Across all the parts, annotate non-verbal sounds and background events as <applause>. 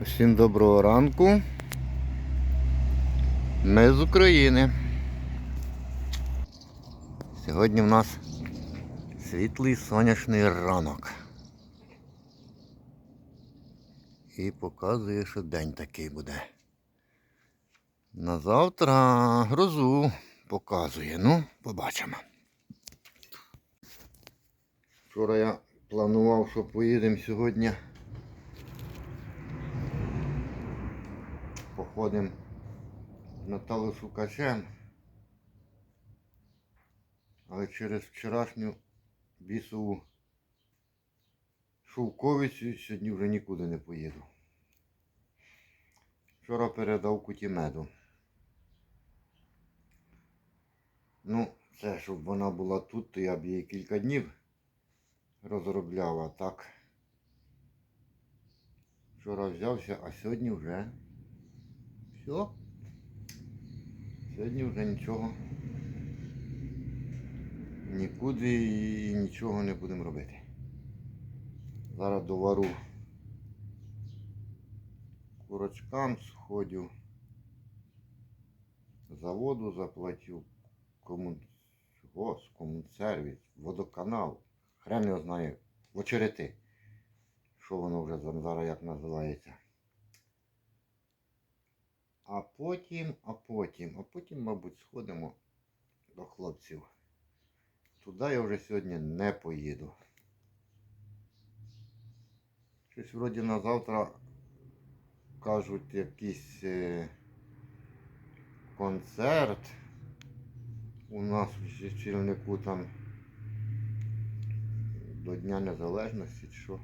Всім доброго ранку. Ми з України. Сьогодні в нас світлий сонячний ранок. І показує, що день такий буде. На завтра грозу показує. Ну, побачимо. Вчора я планував, що поїдемо сьогодні. Походимо з металошукачем. Але через вчорашню бісову шовковицю сьогодні вже нікуди не поїду. Вчора передав куті меду. Ну, це щоб вона була тут, то я б її кілька днів розробляв, а так. Вчора взявся, а сьогодні вже все. Сьогодні вже нічого. Нікуди і нічого не будемо робити. Зараз довару курочкам сходю. Заводу заплатю. Кому... Гос, комунсервіс, водоканал. Хрен його знає. Очерети. Що воно вже зараз як називається. А потім, а потім, а потім, мабуть, сходимо до хлопців. Туди я вже сьогодні не поїду. Щось вроді на завтра кажуть якийсь е, концерт. У нас в Чільнику там до Дня Незалежності чи що.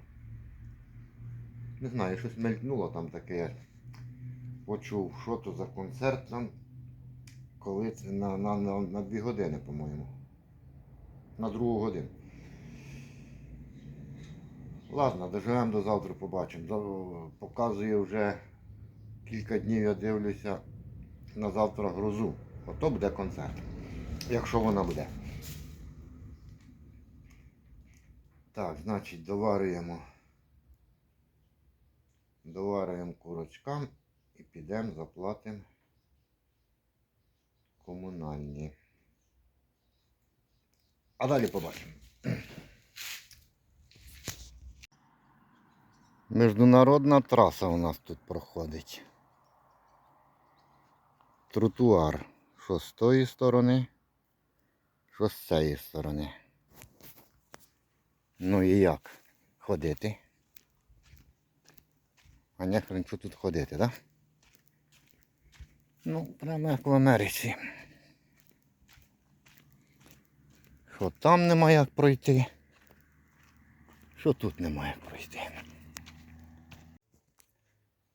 Не знаю, щось мелькнуло там таке. Почув, що то за концерт там. Коли на, на, на, на дві години, по-моєму. На другу годину. Ладно, доживемо до завтра, побачимо. Показує вже кілька днів я дивлюся на завтра грозу. Ото буде концерт. Якщо вона буде. Так, значить, доварюємо. Доварюємо курочкам і підемо заплатимо комунальні. А далі побачимо. Міжнародна траса у нас тут проходить. Тротуар. Що з тої сторони, що з цієї сторони. Ну і як? Ходити? А не хрен що тут ходити, так? Да? Ну, прямо як в Америці. Що там нема як пройти, що тут нема як пройти.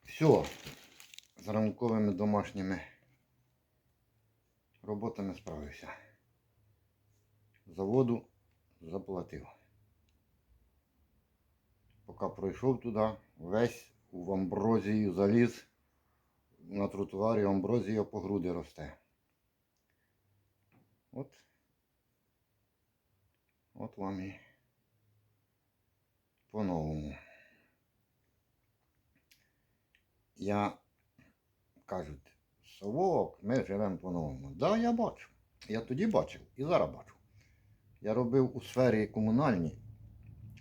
Все, з ранковими домашніми роботами справився. Заводу заплатив. Поки пройшов туди, весь в амброзію заліз. На тротуарі амброзія по груди росте. От. От вам і по-новому. Я кажуть, совок, ми живемо по-новому. Так, да, я бачу. Я тоді бачив і зараз бачу. Я робив у сфері комунальній,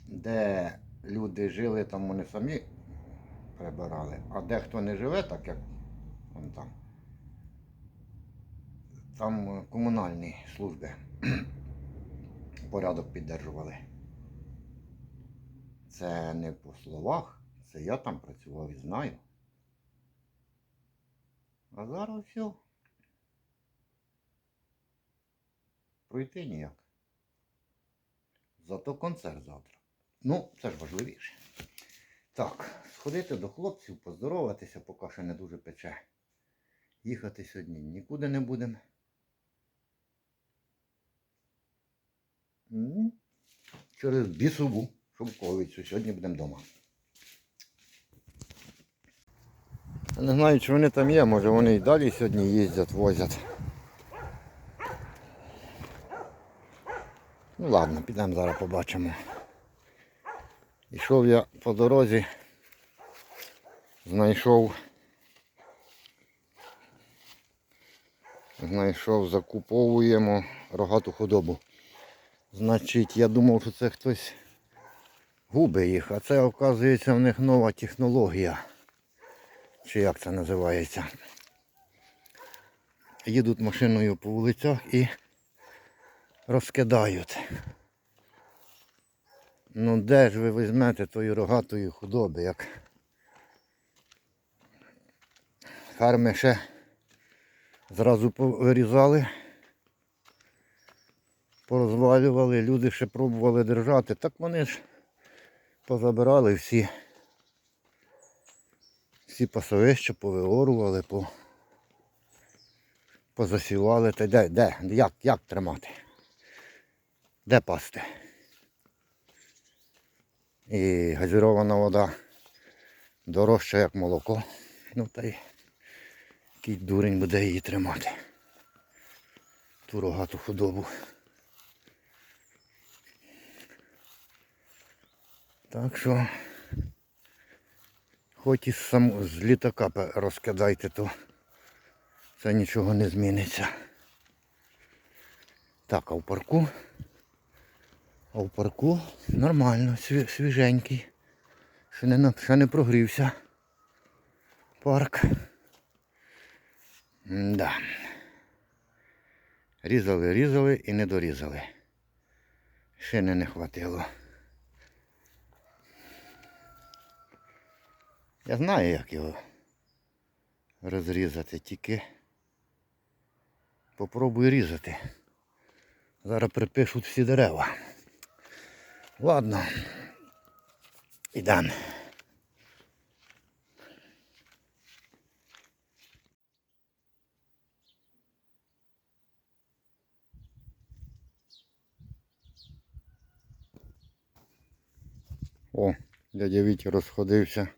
де люди жили, там вони самі прибирали, а дехто не живе, так як вон там. Там е, комунальні служби <clears throat> порядок піддержували. Це не по словах, це я там працював і знаю. А зараз все. Пройти ніяк. Зато концерт завтра. Ну, це ж важливіше. Так, сходити до хлопців, поздороватися, поки ще не дуже пече. Їхати сьогодні нікуди не будемо. Через бісову шовковицю. Сьогодні будемо вдома. Не знаю, чи вони там є, може вони і далі сьогодні їздять, возять. Ну ладно, підемо зараз побачимо. Ішов я по дорозі знайшов. Знайшов, закуповуємо рогату худобу. Значить, я думав, що це хтось губить їх, а це, оказується, в них нова технологія. Чи як це називається. Їдуть машиною по вулицях і розкидають. Ну де ж ви візьмете тої рогатої худоби, як ферми ще зразу вирізали, порозвалювали, люди ще пробували держати, так вони ж позабирали всі, всі пасовища, повиорували, по, позасівали. Та де, де, як, як тримати? Де пасти? І газірована вода дорожча, як молоко. Ну та й який дурень буде її тримати. Ту рогату худобу. Так що хоч і сам з літака розкидайте, то це нічого не зміниться. Так, а в парку? А в парку нормально, свіженький. Ще не, ще не прогрівся. Парк. Да. Різали, різали і не дорізали. Не не хватило. Я знаю, як його розрізати, тільки попробую різати. Зараз припишуть всі дерева. Ладно. Ідемо. О, дядя Вітя розходився.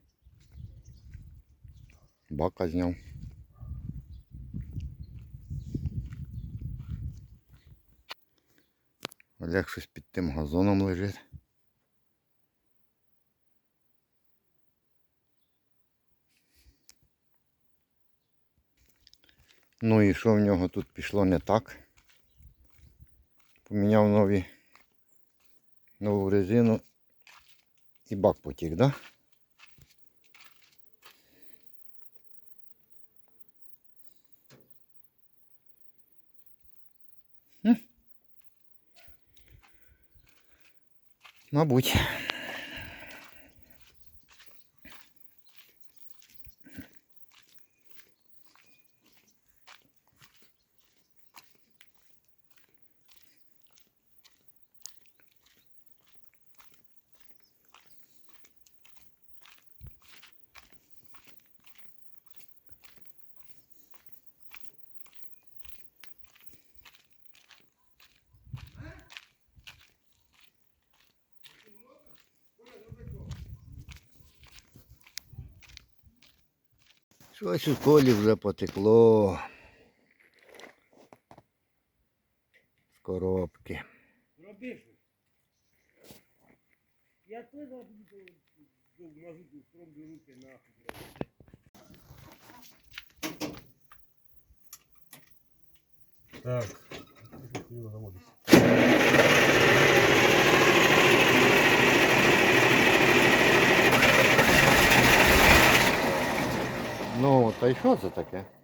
Бака зняв. Олег щось під тим газоном лежить. Ну і що в нього тут пішло не так? Поміняв нові нову резину і бак потік, да? Мабуть. Щось у колі вже потекло. З коробки. Роби щось. Я теж руки нахуй. Так. Заводиться. Ну, та й що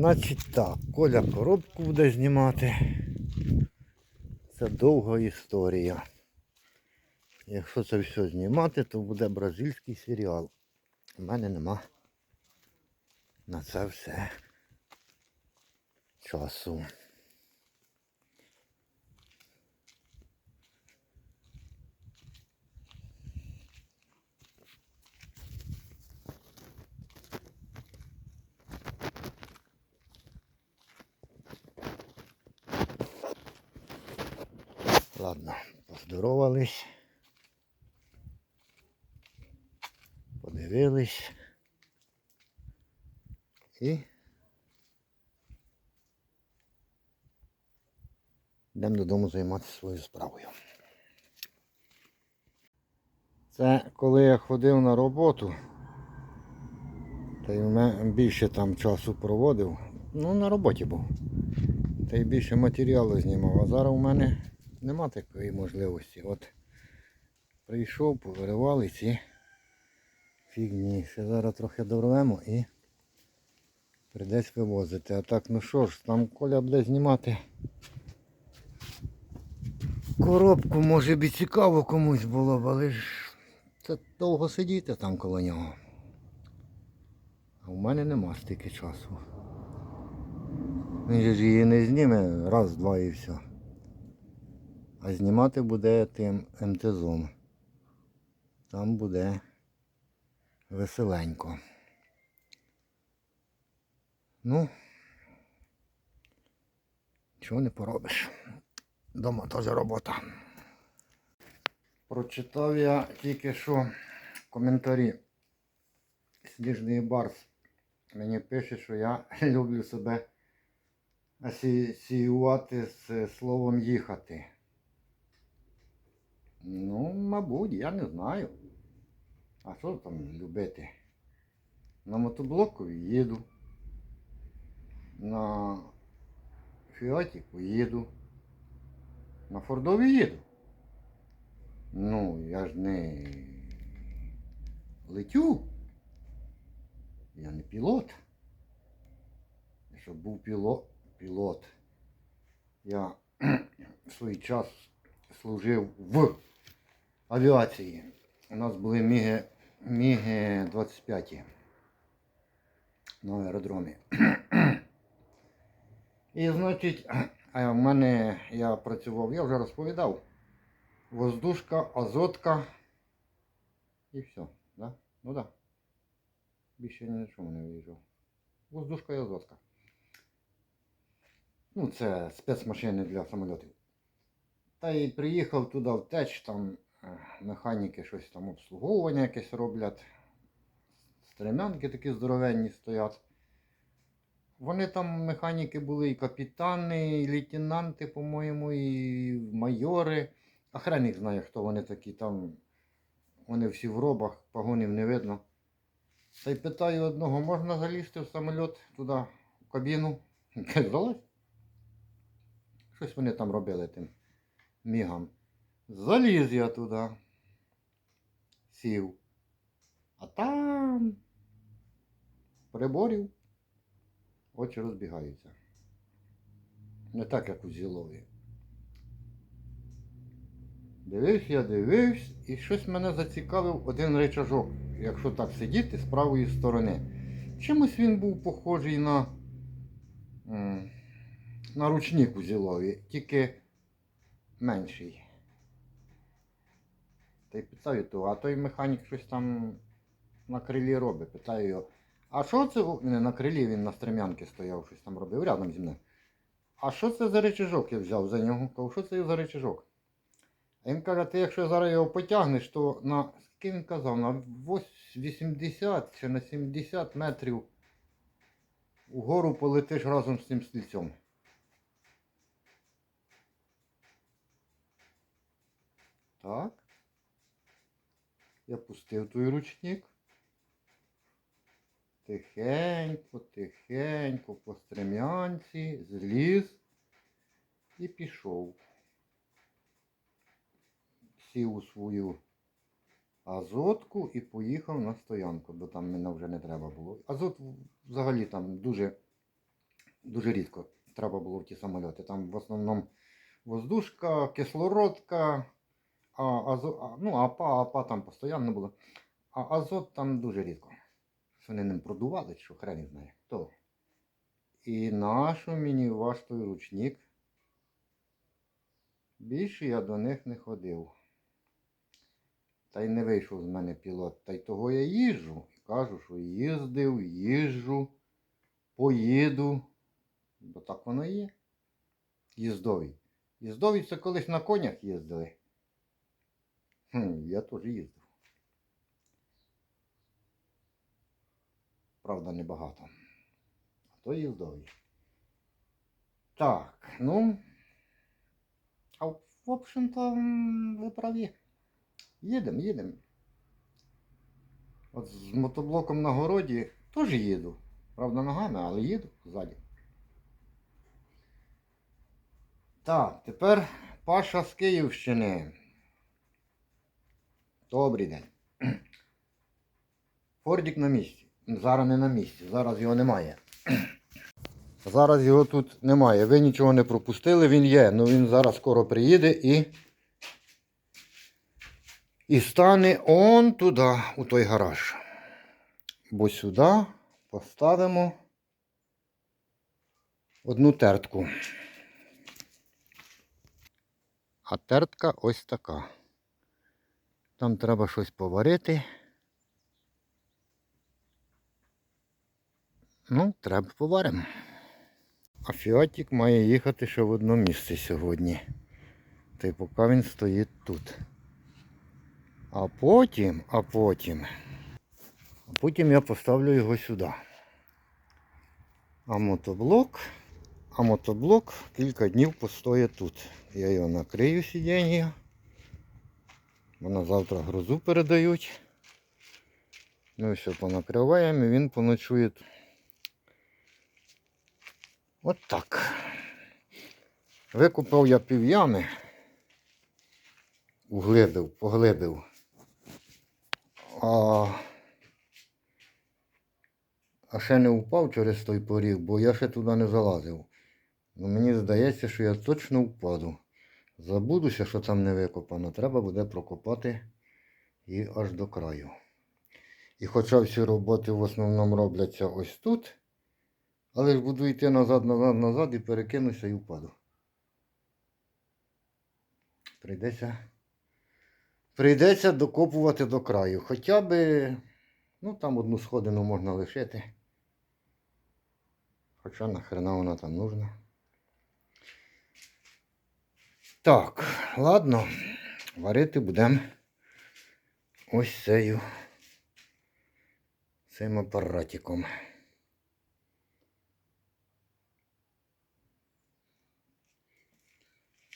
Значить так, Коля коробку буде знімати. Це довга історія. Якщо це все знімати, то буде бразильський серіал. У мене нема на це все часу. Ладно, поздоровались. Подивились. І йдемо додому займатися своєю справою. Це коли я ходив на роботу, та й більше там часу проводив. Ну, на роботі був. Та й більше матеріалу знімав. А зараз у мене нема такої можливості. От прийшов, повиривали ці фігні. Ще зараз трохи дорвемо і прийдеться вивозити. А так, ну що ж, там Коля буде знімати коробку, може б цікаво комусь було б, але ж це довго сидіти там коло нього. А в мене нема стільки часу. Він же ж її не зніме раз, два і все. А знімати буде тим МТЗом. Там буде веселенько. Ну, чого не поробиш. Дома теж робота. Прочитав я тільки що коментарі. Сніжний Барс мені пише, що я люблю себе асоціювати з словом їхати. Ну, мабуть, я не знаю. А що там любити? На мотоблоку їду. На Фіатіку їду. На Фордові їду. Ну, я ж не летю. Я не пілот. Щоб був пілот, пілот. Я <clears throat> в свій час служив в авіації. У нас були міги, міги 25 на аеродромі. І значить, а в мене я працював, я вже розповідав. Воздушка, азотка і все. Да? Ну. Да. Більше ні на чому не виїжджав. Воздушка і азотка. Ну, це спецмашини для самольотів. Та й приїхав туди в теч, там е, механіки щось там обслуговування якесь роблять. Стремянки такі здоровенні стоять. Вони там механіки були і капітани, і лейтенанти, по-моєму, і майори. А хрен їх знає, хто вони такі там. Вони всі в робах, погонів не видно. Та й питаю одного, можна залізти в самоліт туди, в кабіну? Каже, залазь. Щось вони там робили тим мігам. Заліз я туди. Сів. А там приборів очі розбігаються. Не так, як у зілові. Дивився, я дивився, і щось мене зацікавив один речажок, якщо так сидіти з правої сторони. Чимось він був похожий на, на ручник у зілові, тільки менший. Та й питаю того, а той механік щось там на крилі робить. Питаю його, а що це не на крилі він на стрем'янки стояв, щось там робив рядом зі мною. А що це за речажок я взяв за нього? Кажу, що це за речажок? А він каже, ти якщо зараз його потягнеш, то на скільки він казав, на 80 чи на 70 метрів угору полетиш разом з цим стільцем. Так. Я пустив той ручник. Тихенько, тихенько по стрем'янці, зліз і пішов. Сів у свою азотку і поїхав на стоянку, бо там мене вже не треба було. Азот взагалі там дуже дуже рідко треба було в ті самольоти. Там в основному воздушка, кислородка, а, азо, а, ну, АПА, АПА там постійно було. А азот там дуже рідко. Що вони ним продували, що хрен знає. То. І нашу мені ваш той ручник. Більше я до них не ходив. Та й не вийшов з мене пілот. Та й того я їжджу. І кажу, що їздив, їжджу, поїду. Бо так воно і є. Їздовий. Їздові це колись на конях їздили. Я теж їздив. Правда, небагато. А то їздовий. Так, ну. А в общем-то, ви праві. Їдемо, їдемо. От з мотоблоком на городі теж їду. Правда, ногами, але їду ззаді. Так, тепер Паша з Київщини. Добрий день. Фордік на місці. Зараз не на місці, зараз його немає. Зараз його тут немає. Ви нічого не пропустили, він є. але він зараз скоро приїде і. І стане он туди, у той гараж. Бо сюди поставимо одну тертку. А тертка ось така. Там треба щось поварити. Ну, треба поваримо. А фіатік має їхати ще в одно місце сьогодні. Та й поки він стоїть тут. А потім, а потім, а потім я поставлю його сюди. А мотоблок, а мотоблок кілька днів постоїть тут. Я його накрию сидіння. Вона завтра грузу передають. Ну і все, понакриваємо і він поночує. От так. Викупав я пів'ями. Углибив, поглибив. А, а ще не впав через той поріг, бо я ще туди не залазив. Ну, мені здається, що я точно впаду. Забудуся, що там не викопано. Треба буде прокопати і аж до краю. І хоча всі роботи в основному робляться ось тут, але ж буду йти назад, назад, назад і перекинуся і впаду. Прийдеться. Прийдеться докопувати до краю. Хоча би, ну там одну сходину можна лишити. Хоча нахрена вона там нужна. Так, ладно, варити будемо ось цею цим апаратиком.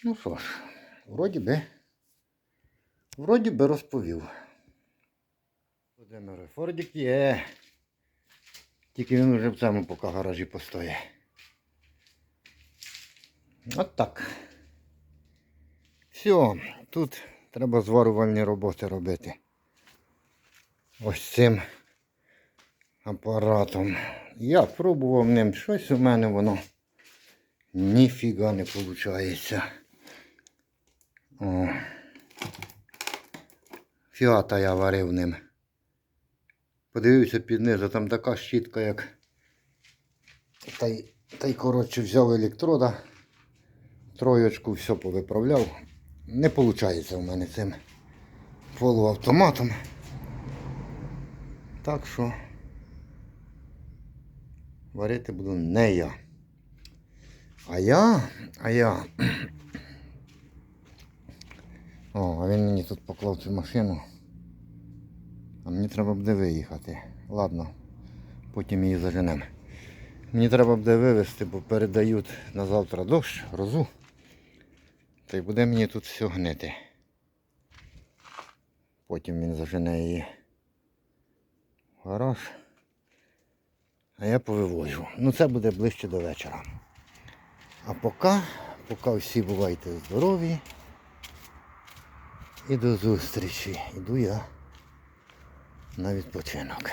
Ну що ж, вроді би. Вроді би розповів. Володимире, Фордік є. Тільки він вже в цьому поки гаражі постоє. От так. Все, тут треба зварювальні роботи робити. Ось цим апаратом. Я пробував ним щось у мене воно ніфіга не виходить. Фіата я варив ним. Подивився під низу, там така щітка, як. Та й, та й коротше взяв електрода, троєчку все повиправляв. Не виходить у мене цим полуавтоматом. Так що варити буду не я. А я, а я. О, а він мені тут поклав цю машину. А мені треба буде виїхати. Ладно, потім її заженемо. Мені треба буде вивезти, бо передають на завтра дощ, грозу. Та й буде мені тут все гнити. Потім він зажене її гараж. А я повивожу. Ну це буде ближче до вечора. А поки, поки всі бувайте здорові. І до зустрічі. Іду я на відпочинок.